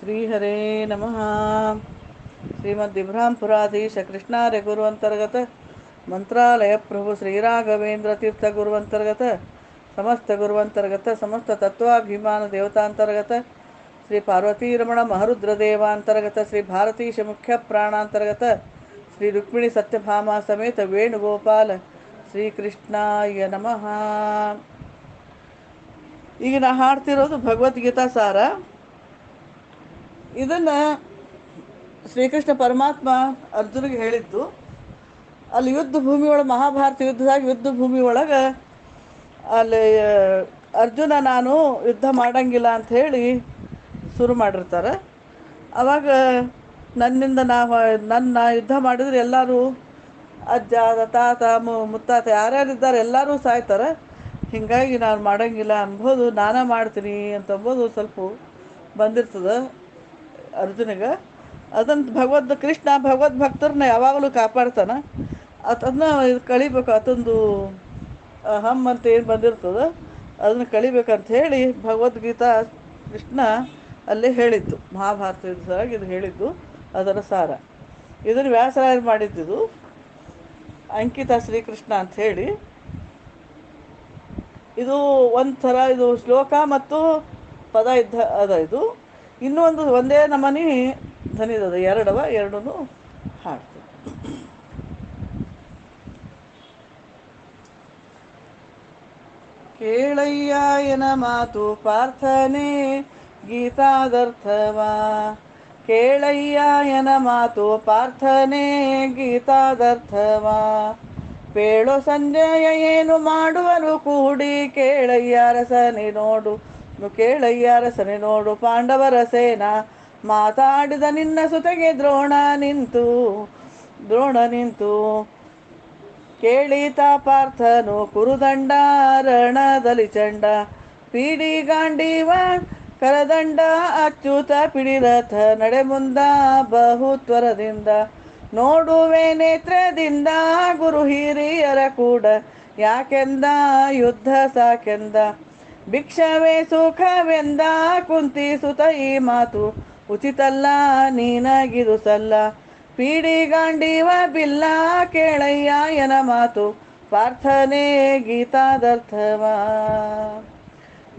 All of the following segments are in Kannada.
श्रीहरे नम। श्रीमद्विभ्रांपुराधीश कृष्णार्य गुरुअंतर्गत मंत्रालय प्रभु श्री राघवेंद्र तीर्थ गुरुअंतर्गत समस्त गुरुअंतर्गत समस्त तत्वाभिमान देवतांतर्गत श्री पार्वती रमण महरुद्रदेवांतर्गत श्री भारतीश मुख्य प्राणांतर्गत श्री रुक्मिणी सत्यभामा समेत वेणुगोपाल ಶ್ರೀಕೃಷ್ಣಾಯ ನಮಃ. ಈಗ ನಾ ಹಾಡ್ತಿರೋದು ಭಗವದ್ಗೀತಾ ಸಾರ. ಇದನ್ನ ಶ್ರೀಕೃಷ್ಣ ಪರಮಾತ್ಮ ಅರ್ಜುನಿಗೆ ಹೇಳಿದ್ದು, ಅಲ್ಲಿ ಯುದ್ಧ ಭೂಮಿ ಒಳಗೆ ಮಹಾಭಾರತ ಯುದ್ಧದಾಗ ಯುದ್ಧ ಭೂಮಿ ಒಳಗೆ ಅಲ್ಲಿ ಅರ್ಜುನ ನಾನು ಯುದ್ಧ ಮಾಡಂಗಿಲ್ಲ ಅಂತ ಹೇಳಿ ಶುರು ಮಾಡಿರ್ತಾರೆ. ಅವಾಗ ನನ್ನಿಂದ ನಾ ನನ್ನ ಯುದ್ಧ ಮಾಡಿದ್ರೆ ಎಲ್ಲರೂ ಅಜ್ಜ ತಾತ ಮುತ್ತಾತ ಯಾರ್ಯಾರಿದ್ದಾರೆ ಎಲ್ಲರೂ ಸಾಯ್ತಾರೆ. ಹೀಗಾಗಿ ನಾನು ಮಾಡೋಂಗಿಲ್ಲ ಅನ್ಬೋದು, ನಾನೇ ಮಾಡ್ತೀನಿ ಅಂತ ಅಂಬೋದು ಸ್ವಲ್ಪ ಬಂದಿರ್ತದೆ ಅರ್ಜುನಿಗೆ. ಅದನ್ನು ಭಗವದ್, ಕೃಷ್ಣ ಭಗವದ್ ಭಕ್ತರನ್ನ ಯಾವಾಗಲೂ ಕಾಪಾಡ್ತಾನೆ. ಅದನ್ನ ಇದು ಕಳಿಬೇಕು ಅದೊಂದು ಹಮ್ ಅಂತ ಏನು ಬಂದಿರ್ತದೆ, ಅದನ್ನು ಕಳಿಬೇಕಂತ ಹೇಳಿ ಭಗವದ್ಗೀತಾ ಕೃಷ್ಣ ಅಲ್ಲೇ ಹೇಳಿದ್ದು. ಮಹಾಭಾರತ ಇದು ಹೇಳಿದ್ದು, ಅದರ ಸಾರ. ಇದನ್ನು ವ್ಯಾಸರಾಯರು ಮಾಡಿದ್ದಿದ್ದು ಅಂಕಿತ ಶ್ರೀಕೃಷ್ಣ ಅಂತ ಹೇಳಿ, ಇದು ಒಂಥರ ಇದು ಶ್ಲೋಕ ಮತ್ತು ಪದ ಇದ್ದ, ಅದ ಇದು. ಇನ್ನೊಂದು ಒಂದು ನಮನಿ ಧನಿದದ ಎರಡವ ಎರಡೂ ಕೇಳಯ್ಯ ಏನ ಮಾತು ಪ್ರಾರ್ಥನೆ ಗೀತಾದರ್ಥವ. ಕೇಳಯ್ಯಾಯನ ಮಾತು ಪ್ರಾರ್ಥನೆ ಗೀತಾದರ್ಥವ. ಪೇಳು ಸಂಜಯ ಏನು ಮಾಡುವನು ಕೂಡಿ ಕೇಳಯ್ಯ ರಸನೆ ನೋಡು. ಕೇಳಯ್ಯ ರಸನೆ ನೋಡು ಪಾಂಡವರ ಸೇನ. ಮಾತಾಡಿದ ನಿನ್ನ ಸುತೆಗೆ ದ್ರೋಣ ನಿಂತು. ದ್ರೋಣ ನಿಂತು. ಕೇಳಿತ ಪಾರ್ಥನು ಕುರುದಂಡ ರಣದಲ್ಲಿ ಚಂಡ. ಪೀಡಿ ಗಾಂಡೀವ ಕರದಂಡ ಅಚ್ಯುತ ಪಿಡಿರಥ ನಡೆ ಮುಂದ ಬಹುತ್ವರದಿಂದ. ನೋಡುವೆ ನೇತ್ರದಿಂದ ಗುರು ಹಿರಿಯರ ಕೂಡ. ಯಾಕೆಂದ? ಯುದ್ಧ ಸಾಕೆಂದ? ಭಿಕ್ಷವೇ ಸುಖವೆಂದ? ಕುಂತಿ ಸುತ ಈ ಮಾತು. ಉಚಿತಲ್ಲ ನೀನಾಗಿರು ಸಲ್ಲ ಪೀಡಿ ಗಾಂಡೀವ ಬಿಲ್ಲ ಎನ ಮಾತು. ಪ್ರಾರ್ಥನೆ ಗೀತಾದರ್ಥವ.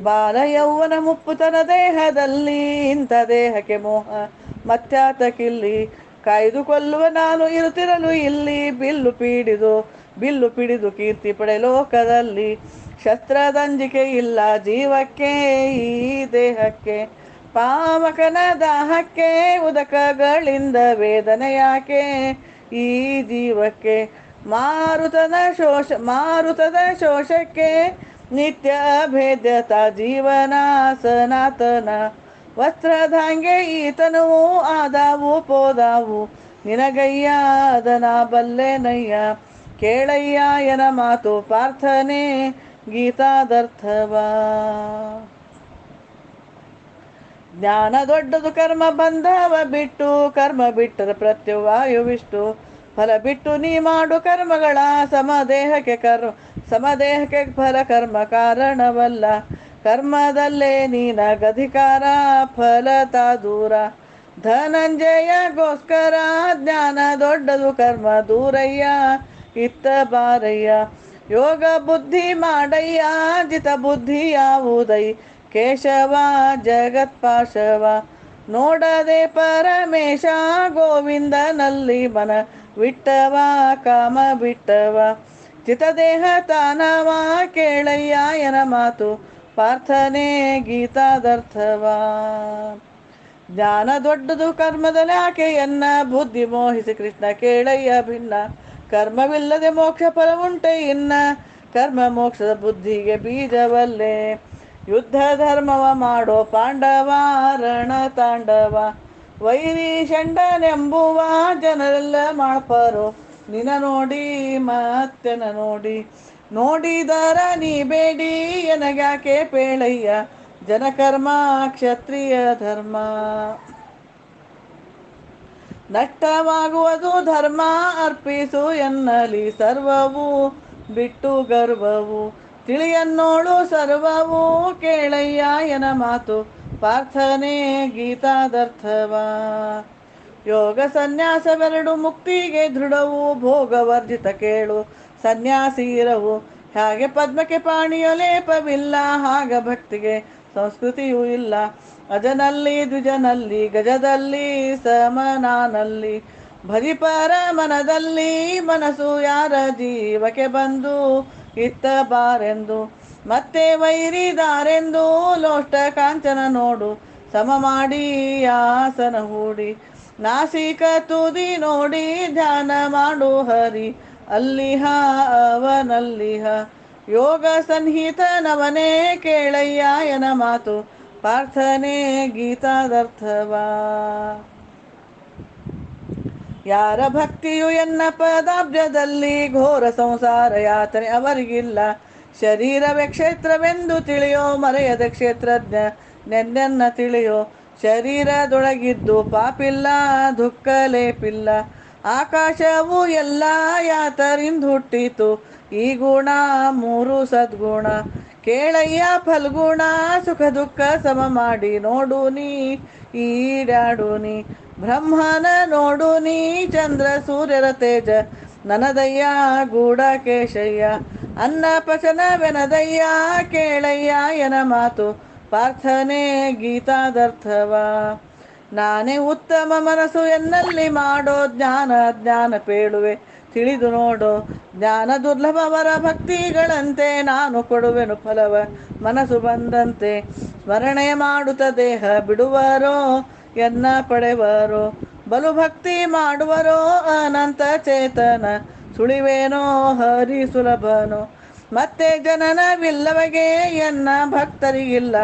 ಬಾಲ ಯೌವನ ಮುಪ್ಪುತನ ದೇಹದಲ್ಲಿ ಇಂಥ ದೇಹಕ್ಕೆ ಮೋಹ. ಮತ್ತಾತಕಿಲ್ಲಿ ಕಾಯ್ದುಕೊಳ್ಳುವ ನಾನು ಇರುತ್ತಿರಲು ಇಲ್ಲಿ. ಬಿಲ್ಲು ಪೀಡಿದು, ಬಿಲ್ಲು ಪಿಡಿದು ಕೀರ್ತಿ ಪಡೆ ಲೋಕದಲ್ಲಿ. ಶಸ್ತ್ರದಂಜಿಕೆ ಇಲ್ಲ ಜೀವಕ್ಕೆ, ಈ ದೇಹಕ್ಕೆ. ಪಾವಕನ ದಾಹಕ್ಕೆ, ಉದಕಗಳಿಂದ ವೇದನೆ ಯಾಕೆ? ಈ ಜೀವಕ್ಕೆ. ಮಾರುತದ ಶೋಷ, ಮಾರುತದ ಶೋಷಕ್ಕೆ. ನಿತ್ಯ ಭೇದ್ಯತ ಜೀವನ ಸನಾತನ. ವಸ್ತ್ರಧಾಂಗೆ ಈತನವು ಆದಾವು, ಪೋದಾವು. ನಿನಗಯ್ಯ, ಅದನ ಬಲ್ಲೆನಯ್ಯ ಎನ ಮಾತು ಪ್ರಾರ್ಥನೆ ಗೀತಾದರ್ಥವಾ. ಜ್ಞಾನ ದೊಡ್ಡದು ಕರ್ಮ ಬಂಧವ ಬಿಟ್ಟು, ಕರ್ಮ ಬಿಟ್ಟರೆ ಪ್ರತ್ಯವಾಯುವಿಷ್ಟು. ಫಲ ಬಿಟ್ಟು ನೀ ಮಾಡು ಕರ್ಮಗಳ ಸಮದೇಹಕ್ಕೆ ಕರ್ಮ. ಸಮದೇಹಕ್ಕೆ ಫಲ ಕರ್ಮ ಕಾರಣವಲ್ಲ. ಕರ್ಮದಲ್ಲೇ ನೀನಗಧಿಕಾರ ಫಲತ ದೂರ ಧನಂಜಯಗೋಸ್ಕರ ಜ್ಞಾನ ದೊಡ್ಡದು, ಕರ್ಮ ದೂರಯ್ಯ, ಇತ್ತ ಬಾರಯ್ಯ. ಯೋಗ ಬುದ್ಧಿ ಮಾಡಯ್ಯ ಜಿತ ಬುದ್ಧಿ ಯಾವುದೈ. ಕೇಶವ ಜಗತ್ಪಾಶವ ನೋಡದೆ ಪರಮೇಶ, ಗೋವಿಂದನಲ್ಲಿ ಮನ ವಿಟ್ಟವ ಕಾಮ ಬಿಟ್ಟವ. ಚಿತದೇಹ ತಾನವ ಕೇಳಯ್ಯಾಯನ ಮಾತು. ಪ್ರಾರ್ಥನೆ ಗೀತಾದರ್ಥವ. ಜ್ಞಾನ ದೊಡ್ಡದು ಕರ್ಮದಲ್ಲಿ ಆಕೆಯನ್ನ ಬುದ್ಧಿ ಮೋಹಿಸಿ ಕೃಷ್ಣ ಕೇಳಯ್ಯ ಭಿನ್ನ. ಕರ್ಮವಿಲ್ಲದೆ ಮೋಕ್ಷ ಫಲವುಂಟೆ ಇನ್ನ. ಕರ್ಮ ಮೋಕ್ಷದ ಬುದ್ಧಿಗೆ ಬೀಜವಲ್ಲೇ. ಯುದ್ಧ ಧರ್ಮವ ಮಾಡೋ ಪಾಂಡವ ರಣ ತಾಂಡವ. ವೈರಿ ಷಂಡನೆಂಬುವ ಜನರೆಲ್ಲ ಮಾಡ್ಪಾರೋ. ನಿನ ನೋಡಿ ಮತ್ತೆನ ನೋಡಿ. ನೋಡಿದರ ನೀ ಬೇಡಿ, ಎನಗ್ಯಾಕೆ ಪೇಳಯ್ಯ? ಜನಕರ್ಮ, ಕ್ಷತ್ರಿಯ ಧರ್ಮ. ನಷ್ಟವಾಗುವುದು ಧರ್ಮ, ಅರ್ಪಿಸು ಎನ್ನಲಿ ಸರ್ವವು, ಬಿಟ್ಟು ಗರ್ವವು. ತಿಳಿಯನ್ನೋಳು ಸರ್ವವೂ, ಕೇಳಯ್ಯ ಎನ ಮಾತು. ಪ್ರಾರ್ಥನೆ ಗೀತಾದರ್ಥವ. ಯೋಗ ಸನ್ಯಾಸವೆರಡು ಮುಕ್ತಿಗೆ ದೃಢವು, ಭೋಗವರ್ಜಿತ ಕೇಳು. ಸನ್ಯಾಸಿ ಇರವು. ಹಾಗೆ ಪದ್ಮಕ್ಕೆ ಪಾಣಿಯ ಲೇಪವಿಲ್ಲ, ಹಾಗ ಭಕ್ತಿಗೆ ಸಂಸ್ಕೃತಿಯೂ ಇಲ್ಲ. ಅಜನಲ್ಲಿ, ದ್ವಿಜನಲ್ಲಿ, ಗಜದಲ್ಲಿ, ಸಮನಾನಲ್ಲಿ. ಭಜಿಪರ ಮನದಲ್ಲಿ ಮನಸ್ಸು ಯಾರ ಜೀವಕ್ಕೆ ಬಂದು ಇತ್ತ ಬಾರೆಂದು ಮತ್ತೆ ವೈರಿದಾರೆಂದು, ಲೋಷ್ಟ ಕಾಂಚನ ನೋಡು. ಸಮ ಮಾಡಿ ಆಸನ ಹೂಡಿ. ನಾಸಿಕ ತುದಿ ನೋಡಿ ಧ್ಯಾನ ಮಾಡು ಹರಿ. ಅಲ್ಲಿಹ, ಅವನಲ್ಲಿಹ. ಯೋಗ ಸಂಹಿತ ನವನೇ ಎನ ಮಾತು. ಪ್ರಾರ್ಥನೆ ಗೀತಾದರ್ಥವಾ. ಯಾರ ಭಕ್ತಿಯು ಎನ್ನ ಪದಾಬ್ಜದಲ್ಲಿ ಘೋರ ಸಂಸಾರ ಯಾತನೆ ಅವರಿಗಿಲ್ಲ. ಶರೀರವೇ ಕ್ಷೇತ್ರವೆಂದು ತಿಳಿಯೋ ಮರೆಯದ ಕ್ಷೇತ್ರಜ್ಞ. ನೆನ್ನೆನ್ನ ತಿಳಿಯೋ ಶರೀರದೊಳಗಿದ್ದು ಪಾಪಿಲ್ಲ ದುಃಖ ಲೇಪಿಲ್ಲ ಆಕಾಶವು ಎಲ್ಲ ಯಾತರಿಂದ ಹುಟ್ಟಿತು ಈ ಗುಣ ಮೂರು ಸದ್ಗುಣ. ಕೇಳಯ್ಯ ಫಲ್ಗುಣ, ಸುಖ ದುಃಖ ಸಮ ಮಾಡಿ ನೋಡು ನೀ ಈಡಾಡು ನೀ ಬ್ರಹ್ಮನ ನೋಡು ನೀ ಚಂದ್ರ ಸೂರ್ಯರ ತೇಜ. ನನದಯ್ಯ ಗೂಡ ಕೇಶಯ್ಯ. ಅನ್ನ ಪಚನವೆನದಯ್ಯ ಕೇಳಯ್ಯ ಎನ ಮಾತು. ಪ್ರಾರ್ಥನೆ ಗೀತಾದರ್ಥವ. ನಾನೇ ಉತ್ತಮ ಮನಸ್ಸು ಎನ್ನಲ್ಲಿ ಮಾಡೋ ಜ್ಞಾನ ಜ್ಞಾನ ಪೇಳುವೆ. ತಿಳಿದು ನೋಡು, ಜ್ಞಾನ ದುರ್ಲಭವರ ಭಕ್ತಿಗಳಂತೆ ನಾನು ಕೊಡುವೆನು ಫಲವ. ಮನಸ್ಸು ಬಂದಂತೆ ಸ್ಮರಣೆ ಮಾಡುತ್ತ ದೇಹ ಬಿಡುವರೋ, ಎನ್ನ ಪಡೆವರೋ. ಬಲು ಭಕ್ತಿ ಮಾಡುವರೋ ಅನಂತ ಚೇತನ. ಸುಳಿವೇನೋ ಹರಿ ಸುಲಭನೋ. ಮತ್ತೆ ಜನನವಿಲ್ಲವಗೆ ಎನ್ನ ಭಕ್ತರಿಗಿಲ್ಲ.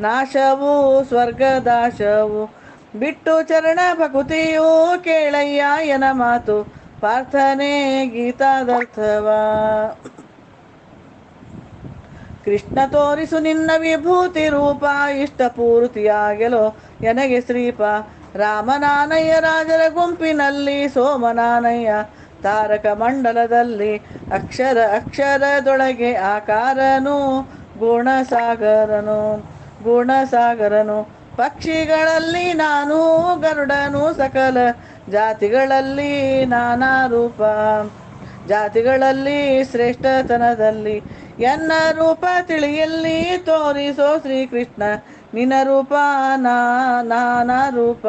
ನಾಶವು ಸ್ವರ್ಗದಾಶವು. ಬಿಟ್ಟು ಚರಣ ಭಕುತಿಯೂ ಕೇಳಯ್ಯ ಎನ ಮಾತು. ಪ್ರಾರ್ಥನೆ ಗೀತಾದರ್ಥವ. ಕೃಷ್ಣ ತೋರಿಸು ನಿನ್ನ ವಿಭೂತಿ ರೂಪ. ಇಷ್ಟ ಪೂರ್ತಿಯಾಗೆಲೋ ಎನಗೆ ಶ್ರೀಪ. ರಾಮನಾನಯ್ಯ ರಾಜರ ಗುಂಪಿನಲ್ಲಿ ಸೋಮನಾನಯ್ಯ. ತಾರಕ ಮಂಡಲದಲ್ಲಿ ಅಕ್ಷರ ಅಕ್ಷರದೊಳಗೆ ಆಕಾರನು ಗುಣಸಾಗರನು. ಗುಣಸಾಗರನು ಪಕ್ಷಿಗಳಲ್ಲಿ ನಾನು ಗರುಡನು ಸಕಲ ಜಾತಿಗಳಲ್ಲಿ ನಾನಾ ರೂಪ. ಜಾತಿಗಳಲ್ಲಿ ಶ್ರೇಷ್ಠತನದಲ್ಲಿ ಎನ್ನ ರೂಪ ತಿಳಿಯಲ್ಲಿ ತೋರಿಸೋ ಶ್ರೀಕೃಷ್ಣ. ನಿನ್ನ ರೂಪ ನಾನಾ ರೂಪ.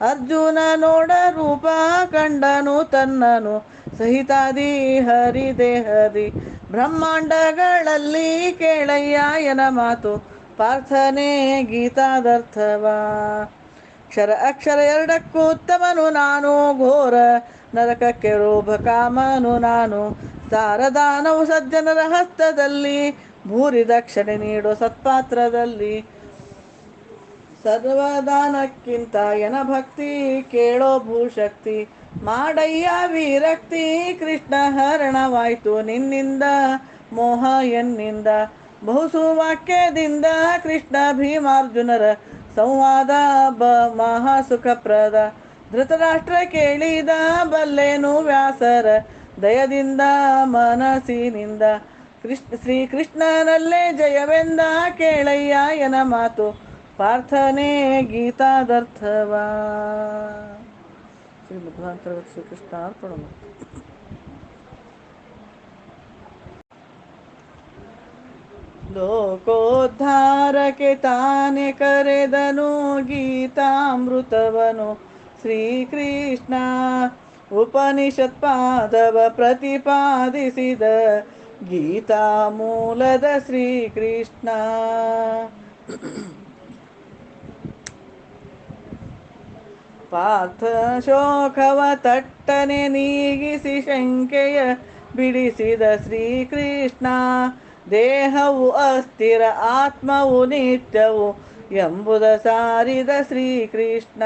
ಅರ್ಜುನ ನೋಡ ರೂಪ ಕಂಡನು ತನ್ನನು, ಸಹಿತಾದಿ ಹರಿ ದೇಹದಿ ಬ್ರಹ್ಮಾಂಡಗಳಲ್ಲಿ ಕೇಳಯ್ಯ ಎನ ಮಾತು ಪ್ರಾರ್ಥನೆ ಗೀತಾದರ್ಥವ. ಅಕ್ಷರ ಅಕ್ಷರ ಎರಡಕ್ಕೂ ಉತ್ತಮನು ನಾನು, ಘೋರ ನರಕಕ್ಕೆ ರೋಭ ಕಾಮನು ನಾನು. ಸಾರದಾನವು ಸಜ್ಜನರ ಹಸ್ತದಲ್ಲಿ, ಭೂರಿ ದಕ್ಷಿಣೆ ನೀಡೋ ಸತ್ಪಾತ್ರದಲ್ಲಿ. ಸರ್ವದಾನಕ್ಕಿಂತ ಎನ ಭಕ್ತಿ ಕೇಳೋ ಭೂಶಕ್ತಿ. ಮಾಡಯ್ಯ ವಿರಕ್ತಿ, ಕೃಷ್ಣ ಹರಣವಾಯ್ತು ನಿನ್ನಿಂದ, ಮೋಹ ಎನ್ನಿಂದ. ಬಹುಸುವಾಕ್ಯದಿಂದ ಕೃಷ್ಣ ಭೀಮಾರ್ಜುನರ ಸಂವಾದ ಬ ಮಹಾ ಸುಖಪ್ರದ ಧೃತರಾಷ್ಟ್ರ ಕೇಳಿದ ಬಲ್ಲೇನು ವ್ಯಾಸರ ದಯದಿಂದ, ಮನಸ್ಸಿನಿಂದ. ಕೃಷ್ಣ ಶ್ರೀಕೃಷ್ಣನಲ್ಲೇ ಜಯವೆಂದ ಕೇಳಯ್ಯ ಎನ ಮಾತು. ಪ್ರಾರ್ಥನೆ ಗೀತಾದರ್ಥವ. ಶ್ರೀ ಮಧ್ವಾಂತರ್ಗತ ಶ್ರೀಕೃಷ್ಣ ಲೋಕೋದ್ಧಾರಕ್ಕೆ ತಾನೆ ಕರೆದನು ಗೀತಾಮೃತವನು. ಶ್ರೀಕೃಷ್ಣ ಉಪನಿಷತ್ ಪಾದವ ಪ್ರತಿಪಾದಿಸಿದ ಗೀತಾ ಮೂಲದ ಶ್ರೀಕೃಷ್ಣ. ಪಾರ್ಥ ಶೋಕವ ತಟ್ಟನೆ ನೀಗಿಸಿ ಶಂಕೆಯ ಬಿಡಿಸಿದ ಶ್ರೀಕೃಷ್ಣ, ದೇಹವು ಅಸ್ಥಿರ, ಆತ್ಮವು ನಿತ್ಯವು ಎಂಬುದ ಸಾರಿದ ಶ್ರೀಕೃಷ್ಣ.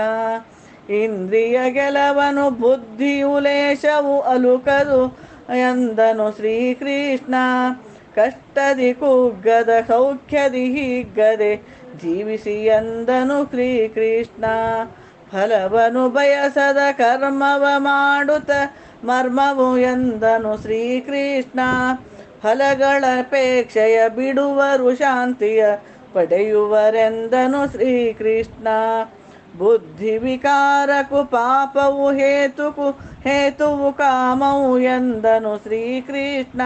ಇಂದ್ರಿಯ ಗೆಲವನು ಬುದ್ಧಿಯು ಲೇಷವು ಅಲುಕದು ಎಂದನು ಶ್ರೀಕೃಷ್ಣ. ಕಷ್ಟದಿ ಕುಗ್ಗದ, ಸೌಖ್ಯದಿ ಹಿಗ್ಗದೆ ಜೀವಿಸಿ ಎಂದನು ಶ್ರೀಕೃಷ್ಣ. ಫಲವನು ಬಯಸದ ಕರ್ಮವ ಮಾಡುತ್ತ ಮರ್ಮವು ಎಂದನು ಶ್ರೀಕೃಷ್ಣ. ಫಲಗಳಪೇಕ್ಷೆಯ ಬಿಡುವರು ಶಾಂತಿಯ ಪಡೆಯುವರೆಂದನು ಶ್ರೀಕೃಷ್ಣ. ಬುದ್ಧಿ ವಿಕಾರಕು ಪಾಪವು ಹೇತುಕು, ಹೇತುವು ಕಾಮವು ಎಂದನು ಶ್ರೀಕೃಷ್ಣ.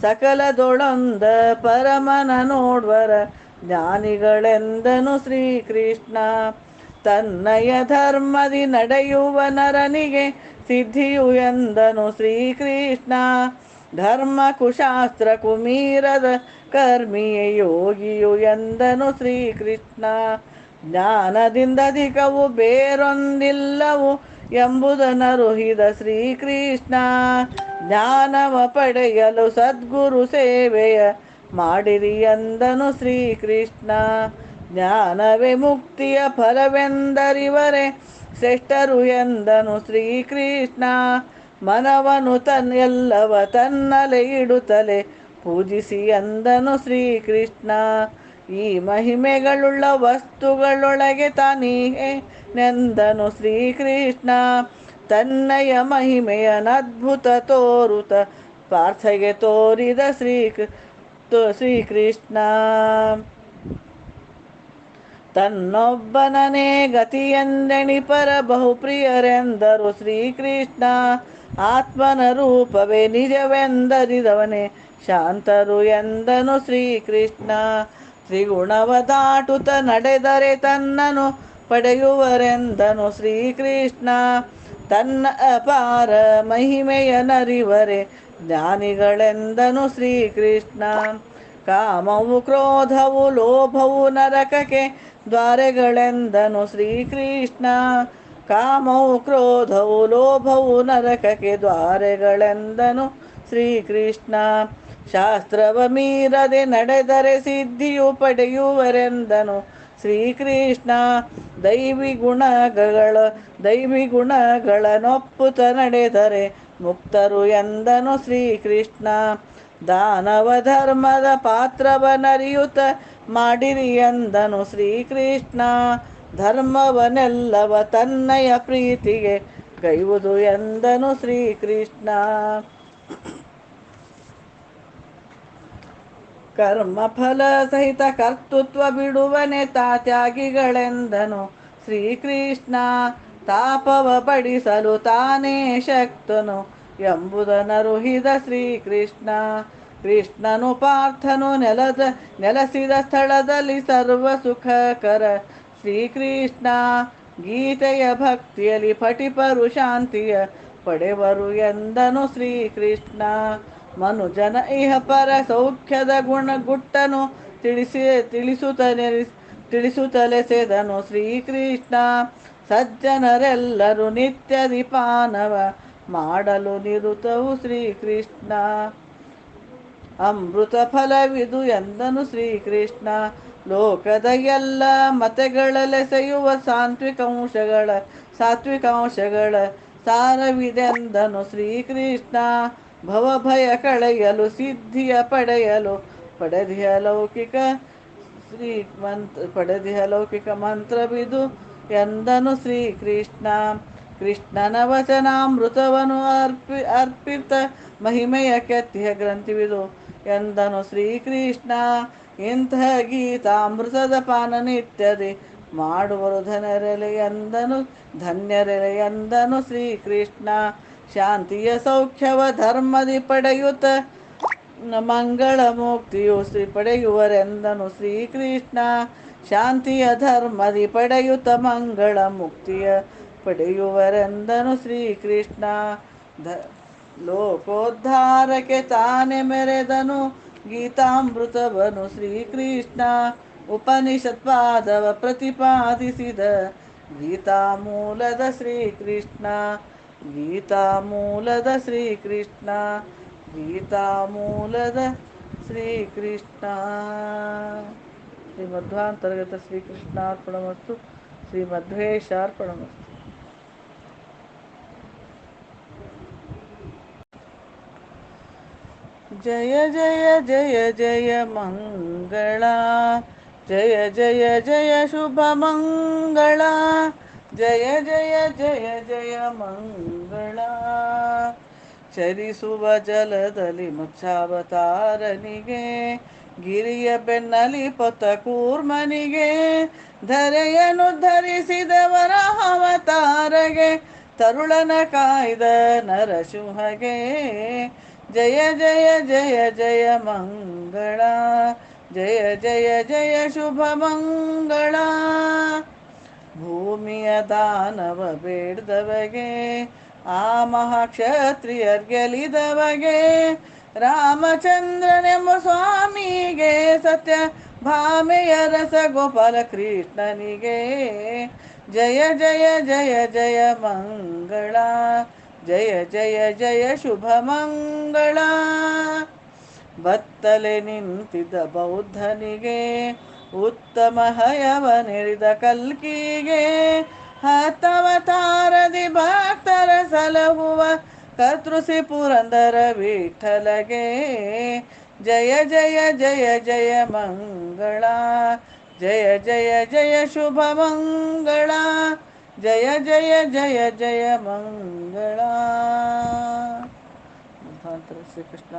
ಸಕಲದೊಳೊಂದ ಪರಮನ ನೋಡ್ವರ ಜ್ಞಾನಿಗಳೆಂದನು ಶ್ರೀಕೃಷ್ಣ. ತನ್ನಯ ಧರ್ಮದಿ ನಡೆಯುವ ನರನಿಗೆ ಸಿದ್ಧಿಯು ಎಂದನು ಶ್ರೀಕೃಷ್ಣ. ಧರ್ಮ ಕುಶಾಸ್ತ್ರ ಕುಮೀರದ ಕರ್ಮಿಯ ಯೋಗಿಯು ಎಂದನು ಶ್ರೀಕೃಷ್ಣ. ಜ್ಞಾನದಿಂದಧಿಕವು ಬೇರೊಂದಿಲ್ಲವು ಎಂಬುದನರುಹಿದ ಶ್ರೀಕೃಷ್ಣ. ಜ್ಞಾನವ ಪಡೆಯಲು ಸದ್ಗುರು ಸೇವೆಯ ಮಾಡಿರಿ ಎಂದನು ಶ್ರೀಕೃಷ್ಣ. ಜ್ಞಾನವೇ ಮುಕ್ತಿಯ ಫಲವೆಂದರಿವರೆ ಶ್ರೇಷ್ಠರು ಎಂದನು ಶ್ರೀಕೃಷ್ಣ. ಮನವನು ತನ್ನೆಲ್ಲವ ತನ್ನಲೆ ಇಡುತ್ತಲೆ ಪೂಜಿಸಿ ಎಂದನು ಶ್ರೀಕೃಷ್ಣ. ಈ ಮಹಿಮೆಗಳುಳ್ಳ ವಸ್ತುಗಳೊಳಗೆ ತಾನೀಹೆ ನೆಂದನು ಶ್ರೀಕೃಷ್ಣ. ತನ್ನಯ ಮಹಿಮೆಯನದ್ಭುತ ತೋರುತ ಪಾರ್ಥಗೆ ತೋರಿದ ಶ್ರೀ ಶ್ರೀಕೃಷ್ಣ. ತನ್ನೊಬ್ಬನನೇ ಪ್ರಿಯರೆಂದರು ಬಹುಪ್ರಿಯರೆಂದರು ಶ್ರೀಕೃಷ್ಣ. ಆತ್ಮನ ರೂಪವೇ ನಿಜವೆಂದರಿದವನೇ, ಶಾಂತರು ಎಂದನು ಶ್ರೀಕೃಷ್ಣ. ತ್ರಿಗುಣವ ದಾಟುತ ನಡೆದರೆ ತನ್ನನು ಪಡೆಯುವರೆಂದನು ಶ್ರೀಕೃಷ್ಣ. ತನ್ನ ಅಪಾರ ಮಹಿಮೆಯ ನರಿವರೆ, ಜ್ಞಾನಿಗಳೆಂದನು ಶ್ರೀಕೃಷ್ಣ. ಕಾಮವು ಕ್ರೋಧವು ಲೋಭವು ನರಕಕ್ಕೆ ದ್ವಾರೆಗಳೆಂದನು ಶ್ರೀಕೃಷ್ಣ. ಕಾಮವು ಕ್ರೋಧವು ಲೋಭವು ನರಕಕ್ಕೆ ದ್ವಾರೆಗಳೆಂದನು ಶ್ರೀಕೃಷ್ಣ. ಶಾಸ್ತ್ರವ ಮೀರದೆ ನಡೆದರೆ ಸಿದ್ಧಿಯು ಪಡೆಯುವರೆಂದನು ಶ್ರೀಕೃಷ್ಣ. ದೈವಿ ಗುಣಗಳ, ದೈವಿ ಗುಣಗಳನ್ನೊಪ್ಪುತ್ತ ನಡೆದರೆ ಮುಕ್ತರು ಎಂದನು ಶ್ರೀಕೃಷ್ಣ. ದಾನವ ಧರ್ಮದ ಪಾತ್ರವನರಿಯುತ ಮಾಡಿರಿ ಎಂದನು ಶ್ರೀಕೃಷ್ಣ. ಧರ್ಮವನೆಲ್ಲವ ತನ್ನಯ ಪ್ರೀತಿಗೆ ಕೈವುದು ಎಂದನು ಶ್ರೀಕೃಷ್ಣ. ಕರ್ಮ ಫಲ ಸಹಿತ ಕರ್ತೃತ್ವ ಬಿಡುವನೆ ತಾತ್ಯಾಗಿಗಳೆಂದನು ಶ್ರೀಕೃಷ್ಣ. ತಾಪವ ಪಡಿಸಲು ತಾನೇ ಶಕ್ತನು. ಎಂಬುದನರುಹಿದ ಶ್ರೀಕೃಷ್ಣ. ಕೃಷ್ಣನು ಪಾರ್ಥನು ನೆಲದ, ನೆಲೆಸಿದ ಸ್ಥಳದಲ್ಲಿ ಸರ್ವ ಸುಖಕರ. ಶ್ರೀಕೃಷ್ಣ ಗೀತೆಯ ಭಕ್ತಿಯಲ್ಲಿ ಪಟಿಪರು ಶಾಂತಿಯ ಪಡೆವರು ಎಂದನು ಶ್ರೀಕೃಷ್ಣ. ಮನುಜನ ಇಹ ಪರ ಸೌಖ್ಯದ ಗುಣ ಗುಟ್ಟನು ತಿಳಿಸಿ, ತಿಳಿಸುತ್ತನೆ ಶ್ರೀ ಶ್ರೀಕೃಷ್ಣ. ಸಜ್ಜನರೆಲ್ಲರೂ ನಿತ್ಯ ದೀಪಾನವ ಮಾಡಲು ನಿರುತವು ಶ್ರೀಕೃಷ್ಣ. ಅಮೃತ ಫಲವಿದು ಎಂದನು ಶ್ರೀಕೃಷ್ಣ. ಲೋಕದ ಎಲ್ಲ ಮತಗಳಲೆಸೆಯುವ ಸಾತ್ವಿಕಾಂಶಗಳ ಸಾತ್ವಿಕಾಂಶಗಳ ಸಾರವಿದೆಂದನು ಶ್ರೀಕೃಷ್ಣ. ಭವಭಯ ಕಳೆಯಲು, ಸಿದ್ಧಿಯ ಪಡೆಯಲು, ಪಡೆದಿಯ ಲೌಕಿಕ ಶ್ರೀ ಮಂತ್ರ ಪಡೆದಿಯ ಲೌಕಿಕ ಮಂತ್ರವಿದು ಎಂದನು ಶ್ರೀಕೃಷ್ಣ. ಕೃಷ್ಣನ ವಚನಾಮೃತವನು ಅರ್ಪಿ, ಅರ್ಪಿತ ಮಹಿಮೆಯ ಕೆತ್ತಿಯ ಗ್ರಂಥಿವಿದು. ಎಂದನು ಶ್ರೀಕೃಷ್ಣ, ಇಂತಹ ಗೀತಾಮೃತದ ಪಾನ ನಿತ್ಯದೆ ಮಾಡುವರು ಧನರೆಲೆ ಎಂದನು, ಧನ್ಯರೆಲೆ ಎಂದನು ಶ್ರೀಕೃಷ್ಣ. ಶಾಂತಿಯ ಸೌಖ್ಯವ ಧರ್ಮದಿ ಪಡೆಯುತ್ತ ಮಂಗಳ ಮುಕ್ತಿಯು ಶ್ರೀ ಪಡೆಯುವರೆಂದನು ಶ್ರೀಕೃಷ್ಣ. ಶಾಂತಿಯ ಧರ್ಮದಿ ಪಡೆಯುತ್ತ ಮಂಗಳ ಮುಕ್ತಿಯ ಪಡೆಯುವರೆಂದನು ಶ್ರೀಕೃಷ್ಣ. ಧ ಲೋಕೋದ್ಧಾರಕ್ಕೆ ತಾನೆ ಮೆರೆದನು ಗೀತಾಮೃತವನು ಶ್ರೀಕೃಷ್ಣ. ಉಪನಿಷತ್ಪಾದವ ಪ್ರತಿಪಾದಿಸಿದ ಗೀತಾಮೂಲದ ಶ್ರೀಕೃಷ್ಣ. ಗೀತಾಮೂಲದ ಶ್ರೀಕೃಷ್ಣ. ಗೀತಾಮೂಲದ ಶ್ರೀಕೃಷ್ಣ. ಶ್ರೀ ಮಧ್ವಾಂತರ್ಗತ ಶ್ರೀಕೃಷ್ಣಾರ್ಪಣ ಮತ್ತು ಶ್ರೀ ಮಧ್ವೇಶಾರ್ಪಣ ಜಯ ಜಯ ಜಯ ಜಯ ಮಂಗಳ, ಜಯ ಜಯ ಜಯ ಶುಭ ಮಂಗಳ, ಜಯ ಜಯ ಜಯ ಜಯ ಮಂಗಳ. ಚರಿಸುವ ಜಲದಲ್ಲಿ ಮುಚ್ಚಾವತಾರನಿಗೆ ಗಿರಿಯ ಬೆನ್ನಲಿ ಪೊತ್ತ ಕೂರ್ಮನಿಗೆ ಧರೆಯನ್ನು ಧರಿಸಿದವರ ಅವತಾರಗೆ, ತರುಳನ ಕಾಯ್ದ ನರಸಿಂಹಗೆ ಜಯ ಜಯ ಜಯ ಜಯ ಮಂಗಳ ಜಯ ಜಯ ಜಯ ಶುಭ ಮಂಗಳ ಭೂಮಿಯ ದಾನವ ಬೇಡ್ದವಗೆ ಆ ಮಹಾಕ್ಷತ್ರಿಯರ್ ಗೆಲಿದವಗೆ ರಾಮಚಂದ್ರನೆಂಬ ಸ್ವಾಮಿಗೆ ಸತ್ಯ ಭಾಮೆಯ ರಸ ಗೋಪಾಲ ಕೃಷ್ಣನಿಗೆ ಜಯ ಜಯ ಜಯ ಜಯ ಮಂಗಳ ಜಯ ಜಯ ಜಯ ಶುಭ ಮಂಗಳ ಬತ್ತಲೆ ನಿಂತಿದ್ದ ಬೌದ್ಧನಿಗೆ ಉತ್ತಮ ಹಯವ ನೆರಿದ ಕಲ್ಕಿಗೆ ಹತ್ತವತಾರದಿ ಭಕ್ತರ ಸಲಹುವ ಕರ್ತೃಸಿ ಪುರಂದರ ವಿಠಲಗೆ ಜಯ ಜಯ ಜಯ ಜಯ ಮಂಗಳ ಜಯ ಜಯ ಜಯ ಶುಭ ಮಂಗಳ ಜಯ ಜಯ ಜಯ ಜಯ ಮಂಗಳ ಮುಖಾಂತರ ಶ್ರೀಕೃಷ್ಣ